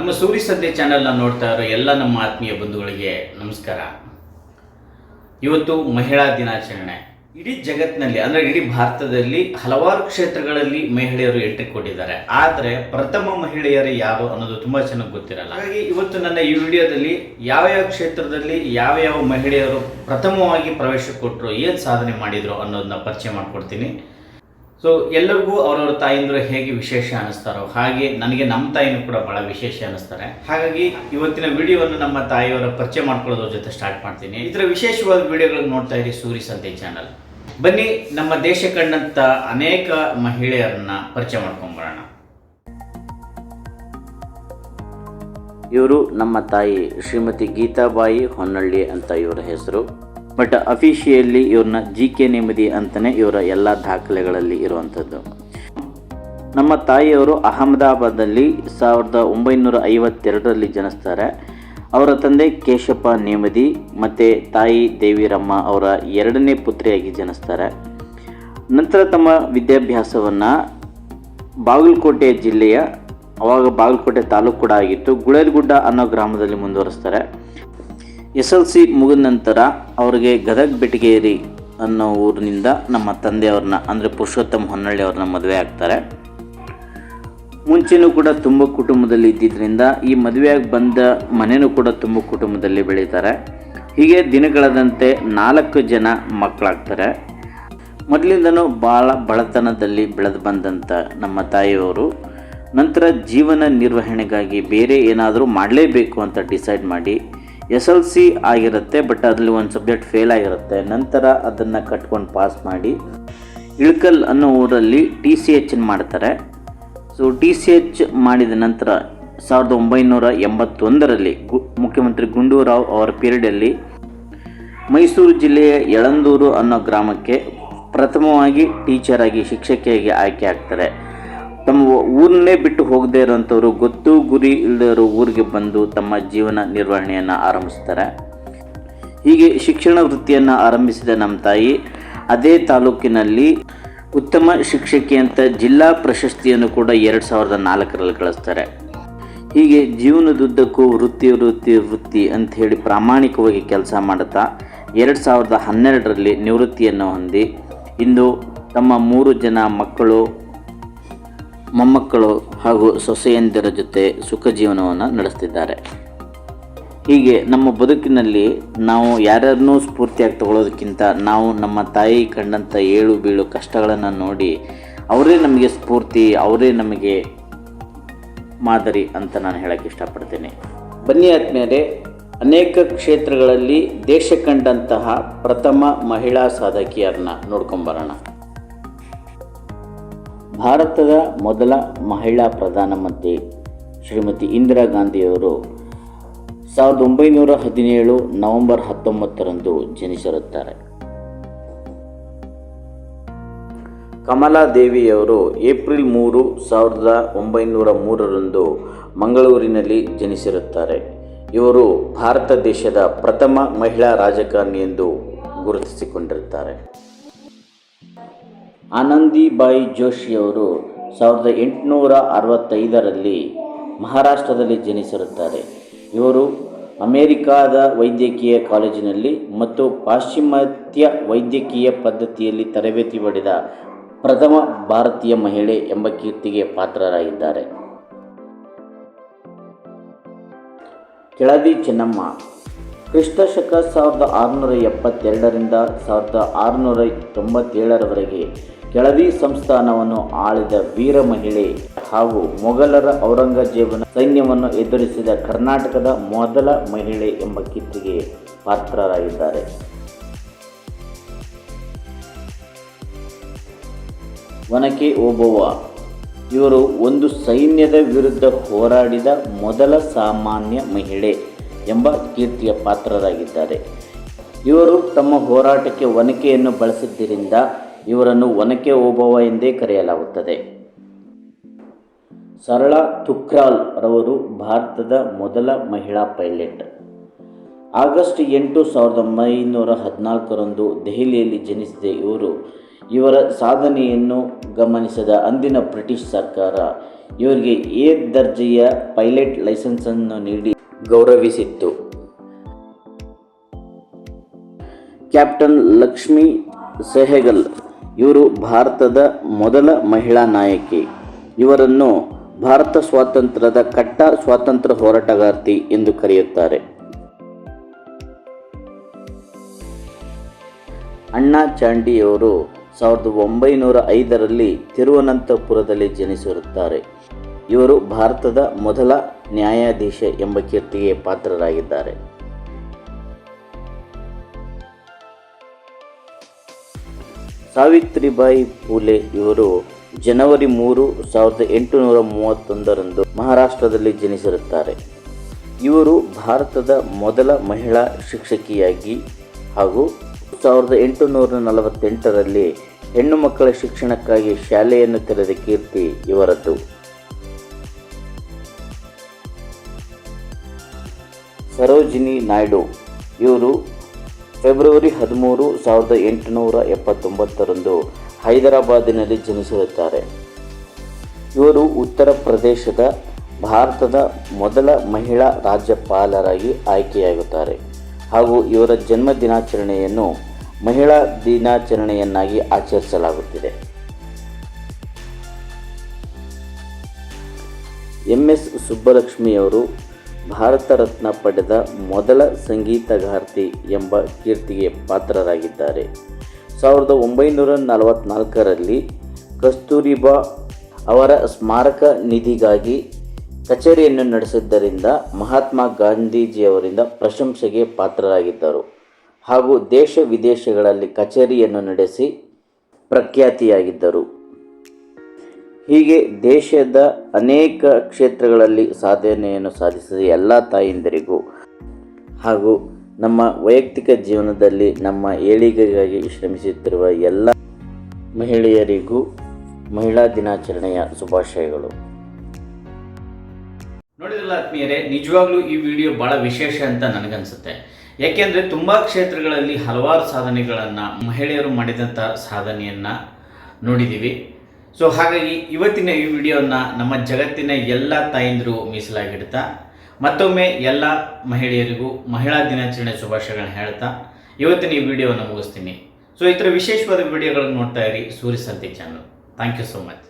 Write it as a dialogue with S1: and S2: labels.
S1: ನಮ್ಮ ಸೂರಿ ಸಂತೆ ಚಾನೆಲ್ನ ನೋಡ್ತಾ ಇರೋ ಎಲ್ಲ ನಮ್ಮ ಆತ್ಮೀಯ ಬಂಧುಗಳಿಗೆ ನಮಸ್ಕಾರ. ಇವತ್ತು ಮಹಿಳಾ ದಿನಾಚರಣೆ. ಇಡೀ ಜಗತ್ತಿನಲ್ಲಿ ಅಂದರೆ ಇಡೀ ಭಾರತದಲ್ಲಿ ಹಲವಾರು ಕ್ಷೇತ್ರಗಳಲ್ಲಿ ಮಹಿಳೆಯರು ಎಂಟ್ರಿ ಕೊಟ್ಟಿದ್ದಾರೆ. ಆದರೆ ಪ್ರಥಮ ಮಹಿಳೆಯರು ಯಾರು ಅನ್ನೋದು ತುಂಬಾ ಚೆನ್ನಾಗಿ ಗೊತ್ತಿರಲ್ಲ. ಹಾಗಾಗಿ ಇವತ್ತು ನನ್ನ ಈ ವಿಡಿಯೋದಲ್ಲಿ ಯಾವ ಯಾವ ಕ್ಷೇತ್ರದಲ್ಲಿ ಯಾವ ಯಾವ ಮಹಿಳೆಯರು ಪ್ರಥಮವಾಗಿ ಪ್ರವೇಶ ಕೊಟ್ಟರು ಏನು ಸಾಧನೆ ಮಾಡಿದ್ರು ಅನ್ನೋದನ್ನ ಪರಿಚಯ ಮಾಡ್ಕೊಡ್ತೀನಿ. ಸೊ ಎಲ್ಲರಿಗೂ ಅವರವ್ರ ತಾಯಿಂದರು ಹೇಗೆ ವಿಶೇಷ ಅನಿಸ್ತಾರೋ ಹಾಗೆ ನನಗೆ ನಮ್ಮ ತಾಯಿನೂ ಕೂಡ ಬಹಳ ವಿಶೇಷ ಅನಿಸ್ತಾರೆ ಹಾಗಾಗಿ ಇವತ್ತಿನ ವಿಡಿಯೋವನ್ನು ನಮ್ಮ ತಾಯಿಯವರ ಪರಿಚಯ ಮಾಡ್ಕೊಳ್ಳೋದ್ರ ಜೊತೆ ಸ್ಟಾರ್ಟ್ ಮಾಡ್ತೀನಿ. ಇದರ ವಿಶೇಷವಾದ ವಿಡಿಯೋಗಳನ್ನು ನೋಡ್ತಾ ಇರಿ ಸೂರಿ ಸಂತೆ ಚಾನಲ್ ಬನ್ನಿ, ನಮ್ಮ ದೇಶ ಕಂಡಂತ ಅನೇಕ ಮಹಿಳೆಯರನ್ನ ಪರಿಚಯ ಮಾಡ್ಕೊಂಬರೋಣ.
S2: ಇವರು ನಮ್ಮ ತಾಯಿ ಶ್ರೀಮತಿ ಗೀತಾಬಾಯಿ ಹೊನ್ನಳ್ಳಿ ಅಂತ ಇವರ ಹೆಸರು. ಬಟ್ ಅಫಿಷಿಯಲ್ಲಿ ಇವ್ರನ್ನ ಜಿ ಕೆ ನೆಮ್ಮದಿ ಅಂತಲೇ ಇವರ ಎಲ್ಲ ದಾಖಲೆಗಳಲ್ಲಿ ಇರುವಂಥದ್ದು ನಮ್ಮ ತಾಯಿಯವರು ಅಹಮದಾಬಾದಲ್ಲಿ ಸಾವಿರದ ಒಂಬೈನೂರ ಐವತ್ತೆರಡರಲ್ಲಿ ಜನಿಸ್ತಾರೆ. ಅವರ ತಂದೆ ಕೇಶಪ್ಪ ನೇಮದಿ ಮತ್ತು ತಾಯಿ ದೇವಿರಮ್ಮ ಅವರ ಎರಡನೇ ಪುತ್ರಿಯಾಗಿ ಜನಿಸ್ತಾರೆ. ನಂತರ ತಮ್ಮ ವಿದ್ಯಾಭ್ಯಾಸವನ್ನು ಬಾಗಲಕೋಟೆ ಜಿಲ್ಲೆಯ, ಅವಾಗ ಬಾಗಲಕೋಟೆ ತಾಲೂಕು ಕೂಡ ಆಗಿತ್ತು. ಗುಳೇಲ್ಗುಡ್ಡ ಅನ್ನೋ ಗ್ರಾಮದಲ್ಲಿ ಮುಂದುವರಿಸ್ತಾರೆ. ಎಸ್ ಎಲ್ ಸಿ ಮುಗಿದ ನಂತರ ಅವರಿಗೆ ಗದಗ ಬೆಟಗೇರಿ ಅನ್ನೋ ಊರಿನಿಂದ ನಮ್ಮ ತಂದೆಯವ್ರನ್ನ, ಅಂದರೆ ಪುರುಷೋತ್ತಮ ಹೊನ್ನಳ್ಳಿ ಅವ್ರನ್ನ ಮದುವೆ ಆಗ್ತಾರೆ. ಮುಂಚೆನೂ ಕೂಡ ತುಂಬ ಕುಟುಂಬದಲ್ಲಿ ಇದ್ದಿದ್ದರಿಂದ ಈ ಮದುವೆಯಾಗಿ ಬಂದ ಮನೆಯೂ ಕೂಡ ತುಂಬ ಕುಟುಂಬದಲ್ಲಿ ಬೆಳೀತಾರೆ. ಹೀಗೆ ದಿನಗಳದಂತೆ ನಾಲ್ಕು ಜನ ಮಕ್ಕಳಾಗ್ತಾರೆ ಮೊದಲಿಂದನೂ ಭಾಳ ಬಡತನದಲ್ಲಿ ಬೆಳೆದು ಬಂದಂಥ ನಮ್ಮ ತಾಯಿಯವರು. ನಂತರ ಜೀವನ ನಿರ್ವಹಣೆಗಾಗಿ ಬೇರೆ ಏನಾದರೂ ಮಾಡಲೇಬೇಕು ಅಂತ ಡಿಸೈಡ್ ಮಾಡಿ ಎಸ್ ಎಲ್ ಸಿ ಆಗಿರುತ್ತೆ ಬಟ್ ಅದರಲ್ಲಿ ಒಂದು ಸಬ್ಜೆಕ್ಟ್ ಫೇಲ್ ಆಗಿರುತ್ತೆ. ನಂತರ ಅದನ್ನು ಕಟ್ಕೊಂಡು ಪಾಸ್ ಮಾಡಿ ಇಳ್ಕಲ್ ಅನ್ನೋ ಊರಲ್ಲಿ ಟಿ ಸಿ ಎಚ್ ಮಾಡ್ತಾರೆ. ಸೊ ಟಿ ಸಿ ಎಚ್ ಮಾಡಿದ ನಂತರ ಸಾವಿರದ ಒಂಬೈನೂರ ಎಂಬತ್ತೊಂದರಲ್ಲಿ ಗು, ಮುಖ್ಯಮಂತ್ರಿ ಗುಂಡೂರಾವ್ ಅವರ ಪೀರಿಯಡಲ್ಲಿ ಮೈಸೂರು ಜಿಲ್ಲೆಯ ಯಳಂದೂರು ಅನ್ನೋ ಗ್ರಾಮಕ್ಕೆ ಪ್ರಥಮವಾಗಿ ಟೀಚರ್ ಆಗಿ ಶಿಕ್ಷಕಿಯಾಗಿ ಆಯ್ಕೆ ಆಗ್ತಾರೆ. ತಮ್ಮ ಊರನ್ನೇ ಬಿಟ್ಟು ಹೋಗದೇ ಇರೋಂಥವ್ರು, ಗೊತ್ತು ಗುರಿ ಇಲ್ಲದವರು ಊರಿಗೆ ಬಂದು ತಮ್ಮ ಜೀವನ ನಿರ್ವಹಣೆಯನ್ನು ಆರಂಭಿಸ್ತಾರೆ. ಹೀಗೆ ಶಿಕ್ಷಣ ವೃತ್ತಿಯನ್ನು ಆರಂಭಿಸಿದ ನಮ್ಮ ತಾಯಿ, ಅದೇ ತಾಲೂಕಿನಲ್ಲಿ ಉತ್ತಮ ಶಿಕ್ಷಕಿ ಅಂತ ಜಿಲ್ಲಾ ಪ್ರಶಸ್ತಿಯನ್ನು ಕೂಡ ಎರಡು ಸಾವಿರದ ನಾಲ್ಕರಲ್ಲಿ ಕಳಿಸ್ತಾರೆ ಹೀಗೆ ಜೀವನದುದ್ದಕ್ಕೂ ವೃತ್ತಿ ವೃತ್ತಿ ವೃತ್ತಿ ಅಂತ ಹೇಳಿ ಪ್ರಾಮಾಣಿಕವಾಗಿ ಕೆಲಸ ಮಾಡುತ್ತಾ ಎರಡು ಸಾವಿರದ ಹನ್ನೆರಡರಲ್ಲಿ ನಿವೃತ್ತಿಯನ್ನು ಹೊಂದಿ, ಇಂದು ತಮ್ಮ ಮೂರು ಜನ ಮಕ್ಕಳು ಮೊಮ್ಮಕ್ಕಳು ಹಾಗೂ ಸೊಸೆಯಂದಿರ ಜೊತೆ ಸುಖ ಜೀವನವನ್ನು ನಡೆಸ್ತಿದ್ದಾರೆ. ಹೀಗೆ ನಮ್ಮ ಬದುಕಿನಲ್ಲಿ ನಾವು ಯಾರ್ಯಾರನ್ನೂ ಸ್ಫೂರ್ತಿಯಾಗಿ ತಗೊಳ್ಳೋದಕ್ಕಿಂತ ನಾವು ನಮ್ಮ ತಾಯಿ ಕಂಡಂಥ ಏಳು ಬೀಳು ಕಷ್ಟಗಳನ್ನು ನೋಡಿ ಅವರೇ ನಮಗೆ ಸ್ಫೂರ್ತಿ, ಅವರೇ ನಮಗೆ ಮಾದರಿ ಅಂತ ನಾನು ಹೇಳಕ್ಕೆ ಇಷ್ಟಪಡ್ತೇನೆ. ಬನ್ನಿ ಆದ್ಮೇಲೆ ಅನೇಕ ಕ್ಷೇತ್ರಗಳಲ್ಲಿ ದೇಶ ಕಂಡಂತಹ ಪ್ರಥಮ ಮಹಿಳಾ ಸಾಧಕಿಯರನ್ನ ನೋಡ್ಕೊಂಬರೋಣ. ಭಾರತದ ಮೊದಲ ಮಹಿಳಾ ಪ್ರಧಾನಮಂತ್ರಿ ಶ್ರೀಮತಿ ಇಂದಿರಾ ಗಾಂಧಿಯವರು ಸಾವಿರದ ಒಂಬೈನೂರ ಹದಿನೇಳು ನವೆಂಬರ್ ಹತ್ತೊಂಬತ್ತರಂದು ಜನಿಸಿರುತ್ತಾರೆ. ಕಮಲಾದೇವಿಯವರು ಏಪ್ರಿಲ್ ಮೂರು ಸಾವಿರದ ಒಂಬೈನೂರ ಮೂರರಂದು ಮಂಗಳೂರಿನಲ್ಲಿ ಜನಿಸಿರುತ್ತಾರೆ. ಇವರು ಭಾರತ ದೇಶದ ಪ್ರಥಮ ಮಹಿಳಾ ರಾಜಕಾರಣಿ ಎಂದು ಗುರುತಿಸಿಕೊಂಡಿರುತ್ತಾರೆ. ಆನಂದಿಬಾಯಿ ಜೋಶಿಯವರು ಸಾವಿರದ ಎಂಟುನೂರ ಅರವತ್ತೈದರಲ್ಲಿ ಮಹಾರಾಷ್ಟ್ರದಲ್ಲಿ ಜನಿಸಿರುತ್ತಾರೆ. ಇವರು ಅಮೇರಿಕಾದ ವೈದ್ಯಕೀಯ ಕಾಲೇಜಿನಲ್ಲಿ ಮತ್ತು ಪಾಶ್ಚಿಮಾತ್ಯ ವೈದ್ಯಕೀಯ ಪದ್ಧತಿಯಲ್ಲಿ ತರಬೇತಿ ಪಡೆದ ಪ್ರಥಮ ಭಾರತೀಯ ಮಹಿಳೆ ಎಂಬ ಕೀರ್ತಿಗೆ ಪಾತ್ರರಾಗಿದ್ದಾರೆ. ಕೆಳದಿ ಚೆನ್ನಮ್ಮ. ಕ್ರಿಸ್ತಶಕ ಸಾವಿರದ ಆರುನೂರ ಎಪ್ಪತ್ತೆರಡರಿಂದ ಸಾವಿರದ ಆರುನೂರ ತೊಂಬತ್ತೇಳರವರೆಗೆ ಕೆಳದಿ ಸಂಸ್ಥಾನವನ್ನು ಆಳಿದ ವೀರ ಮಹಿಳೆ ಹಾಗೂ ಮೊಘಲರ ಔರಂಗಜೇಬನ ಸೈನ್ಯವನ್ನು ಎದುರಿಸಿದ ಕರ್ನಾಟಕದ ಮೊದಲ ಮಹಿಳೆ ಎಂಬ ಕೀರ್ತಿಗೆ ಪಾತ್ರರಾಗಿದ್ದಾರೆ. ಒನಕೆ ಓಬವ್ವ ಇವರು ಒಂದು ಸೈನ್ಯದ ವಿರುದ್ಧ ಹೋರಾಡಿದ ಮೊದಲ ಸಾಮಾನ್ಯ ಮಹಿಳೆ ಎಂಬ ಕೀರ್ತಿಯ ಪಾತ್ರರಾಗಿದ್ದಾರೆ. ಇವರು ತಮ್ಮ ಹೋರಾಟಕ್ಕೆ ಒನಕೆಯನ್ನು ಬಳಸಿದ್ದರಿಂದ ಇವರನ್ನು ಒನಕೆ ಓಬವ್ವ ಎಂದೇ ಕರೆಯಲಾಗುತ್ತದೆ. ಸರಳ ತುಕ್ರಾಲ್ ರವರು ಭಾರತದ ಮೊದಲ ಮಹಿಳಾ ಪೈಲಟ್. ಆಗಸ್ಟ್ ಎಂಟು ಸಾವಿರದ ಒಂಬೈನೂರ ಹದಿನಾಲ್ಕರಂದು ದೆಹಲಿಯಲ್ಲಿ ಜನಿಸಿದ ಇವರು ಇವರ ಸಾಧನೆಯನ್ನು ಗಮನಿಸಿದ ಅಂದಿನ ಬ್ರಿಟಿಷ್ ಸರ್ಕಾರ ಇವರಿಗೆ ಎ ದರ್ಜೆಯ ಪೈಲಟ್ ಲೈಸೆನ್ಸನ್ನು ನೀಡಿ ಗೌರವಿಸಿತ್ತು. ಕ್ಯಾಪ್ಟನ್ ಲಕ್ಷ್ಮಿ ಸೆಹಗಲ್ ಇವರು ಭಾರತದ ಮೊದಲ ಮಹಿಳಾ ನಾಯಕಿ. ಇವರನ್ನು ಭಾರತ ಸ್ವಾತಂತ್ರ್ಯದ ಕಟ್ಟ ಸ್ವಾತಂತ್ರ್ಯ ಹೋರಾಟಗಾರ್ತಿ ಎಂದು ಕರೆಯುತ್ತಾರೆ. ಅಣ್ಣಾ ಚಾಂಡಿಯವರು ಸಾವಿರದ ಒಂಬೈನೂರ ಐದರಲ್ಲಿ ತಿರುವನಂತಪುರದಲ್ಲಿ ಜನಿಸಿರುತ್ತಾರೆ. ಇವರು ಭಾರತದ ಮೊದಲ ನ್ಯಾಯಾಧೀಶ ಎಂಬ ಕೀರ್ತಿಗೆ ಪಾತ್ರರಾಗಿದ್ದಾರೆ. ಸಾವಿತ್ರಿಬಾಯಿ ಫೂಲೆ ಇವರು ಜನವರಿ ಮೂರು ಸಾವಿರದ ಎಂಟುನೂರ ಮೂವತ್ತೊಂದರಂದು ಮಹಾರಾಷ್ಟ್ರದಲ್ಲಿ ಜನಿಸಿರುತ್ತಾರೆ. ಇವರು ಭಾರತದ ಮೊದಲ ಮಹಿಳಾ ಶಿಕ್ಷಕಿಯಾಗಿ ಹಾಗೂ ಸಾವಿರದ ಎಂಟುನೂರ ನಲವತ್ತೆಂಟರಲ್ಲಿ ಹೆಣ್ಣು ಮಕ್ಕಳ ಶಿಕ್ಷಣಕ್ಕಾಗಿ ಶಾಲೆಯನ್ನು ತೆರೆದ ಕೀರ್ತಿ ಇವರದ್ದು. ಸರೋಜಿನಿ ನಾಯ್ಡು ಇವರು ಫೆಬ್ರವರಿ ಹದಿಮೂರು ಸಾವಿರದ ಎಂಟುನೂರ ಎಪ್ಪತ್ತೊಂಬತ್ತರಂದು ಹೈದರಾಬಾದಿನಲ್ಲಿ ಜನಿಸಿರುತ್ತಾರೆ ಇವರು ಉತ್ತರ ಪ್ರದೇಶದ ಭಾರತದ ಮೊದಲ ಮಹಿಳಾ ರಾಜ್ಯಪಾಲರಾಗಿ ಆಯ್ಕೆಯಾಗುತ್ತಾರೆ ಹಾಗೂ ಇವರ ಜನ್ಮ ದಿನಾಚರಣೆಯನ್ನು ಮಹಿಳಾ ದಿನಾಚರಣೆಯನ್ನಾಗಿ ಆಚರಿಸಲಾಗುತ್ತಿದೆ. ಎಂ ಎಸ್ ಸುಬ್ಬಲಕ್ಷ್ಮಿಯವರು ಭಾರತ ರತ್ನ ಪಡೆದ ಮೊದಲ ಸಂಗೀತಗಾರ್ತಿ ಎಂಬ ಕೀರ್ತಿಗೆ ಪಾತ್ರರಾಗಿದ್ದಾರೆ. ಸಾವಿರದ ಒಂಬೈನೂರ ನಲವತ್ನಾಲ್ಕರಲ್ಲಿ ಕಸ್ತೂರಿಬಾ ಅವರ ಸ್ಮಾರಕ ನಿಧಿಗಾಗಿ ಕಚೇರಿಯನ್ನು ನಡೆಸಿದ್ದರಿಂದ ಮಹಾತ್ಮ ಗಾಂಧೀಜಿಯವರಿಂದ ಪ್ರಶಂಸೆಗೆ ಪಾತ್ರರಾಗಿದ್ದರು. ಹಾಗೂ ದೇಶ ವಿದೇಶಗಳಲ್ಲಿ ಕಚೇರಿಯನ್ನು ನಡೆಸಿ ಪ್ರಖ್ಯಾತಿಯಾಗಿದ್ದರು. ಹೀಗೆ ದೇಶದ ಅನೇಕ ಕ್ಷೇತ್ರಗಳಲ್ಲಿ ಸಾಧನೆಯನ್ನು ಸಾಧಿಸಿದ ಎಲ್ಲ ತಾಯಂದಿರಿಗೂ ಹಾಗೂ ನಮ್ಮ ವೈಯಕ್ತಿಕ ಜೀವನದಲ್ಲಿ ನಮ್ಮ ಏಳಿಗೆಗಾಗಿ ಶ್ರಮಿಸುತ್ತಿರುವ ಎಲ್ಲ ಮಹಿಳೆಯರಿಗೂ ಮಹಿಳಾ ದಿನಾಚರಣೆಯ ಶುಭಾಶಯಗಳು.
S1: ನೋಡಿದ್ರಲ್ಲ ಆತ್ಮೀಯರೇ, ನಿಜವಾಗ್ಲೂ ಈ ವಿಡಿಯೋ ಬಹಳ ವಿಶೇಷ ಅಂತ ನನಗನ್ಸುತ್ತೆ. ಯಾಕೆಂದರೆ ತುಂಬ ಕ್ಷೇತ್ರಗಳಲ್ಲಿ ಹಲವಾರು ಸಾಧನೆಗಳನ್ನು ಮಹಿಳೆಯರು ಮಾಡಿದಂಥ ಸಾಧನೆಯನ್ನು ನೋಡಿದ್ದೀವಿ ಸೊ ಹಾಗಾಗಿ ಇವತ್ತಿನ ಈ ವಿಡಿಯೋನ ನಮ್ಮ ಜಗತ್ತಿನ ಎಲ್ಲ ತಾಯಂದಿರು ಮೀಸಲಾಗಿಡ್ತಾ, ಮತ್ತೊಮ್ಮೆ ಎಲ್ಲ ಮಹಿಳೆಯರಿಗೂ ಮಹಿಳಾ ದಿನಾಚರಣೆ ಶುಭಾಶಯಗಳನ್ನ ಹೇಳ್ತಾ, ಇವತ್ತಿನ ಈ ವಿಡಿಯೋವನ್ನು ಮುಗಿಸ್ತೀನಿ. ಸೊ ಈ ವಿಶೇಷವಾದ ವಿಡಿಯೋಗಳನ್ನು ನೋಡ್ತಾ ಇರಿ Surya Sante channel thank you so much